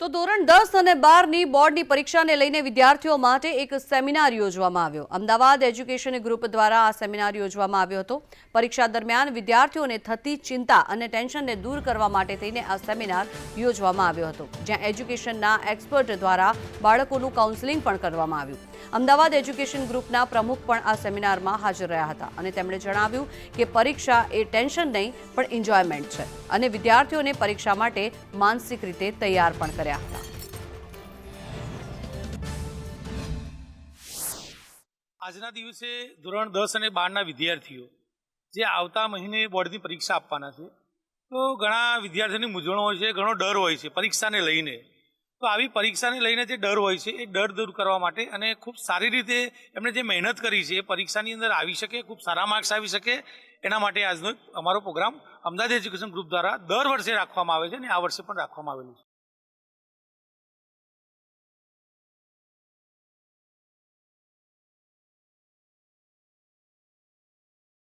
તો ધોરણ દસ અને બારની બોર્ડની પરીક્ષાને લઈને વિદ્યાર્થીઓ માટે એક સેમિનાર યોજવામાં આવ્યો. અમદાવાદ એજ્યુકેશન ગ્રુપ દ્વારા આ સેમિનાર યોજવામાં આવ્યો હતો. પરીક્ષા દરમિયાન વિદ્યાર્થીઓને થતી ચિંતા અને ટેન્શનને દૂર કરવા માટે થઈને આ સેમિનાર યોજવામાં આવ્યો હતો, જ્યાં એજ્યુકેશનના એક્સપર્ટ દ્વારા બાળકોનું કાઉન્સેલિંગ પણ કરવામાં આવ્યું. અમદાવાદ એજ્યુકેશન ગ્રુપના પ્રમુખ પણ આ સેમિનારમાં હાજર રહ્યા હતા અને તેમણે જણાવ્યું કે પરીક્ષા એ ટેન્શન નહીં, પણ એન્જોયમેન્ટ છે અને વિદ્યાર્થીઓને પરીક્ષા માટે માનસિક રીતે તૈયાર પણ કર્યા હતા. આજના દિવસે ધોરણ દસ અને બારના વિદ્યાર્થીઓ જે આવતા મહિને બોર્ડની પરીક્ષા આપવાના છે, તો ઘણા વિદ્યાર્થીઓની મૂંઝવણ હોય છે, ઘણો ડર હોય છે પરીક્ષાને લઈને. તો આવી પરીક્ષાને લઈને જે ડર હોય છે, એ ડર દૂર કરવા માટે અને ખૂબ સારી રીતે એમણે જે મહેનત કરી છે, એ પરીક્ષાની અંદર આવી શકે, ખૂબ સારા માર્ક્સ આવી શકે, એના માટે આજનો અમારો પ્રોગ્રામ અમદાવાદ એજ્યુકેશન ગ્રુપ દ્વારા દર વર્ષે રાખવામાં આવે છે અને આ વર્ષે પણ રાખવામાં આવેલું છે.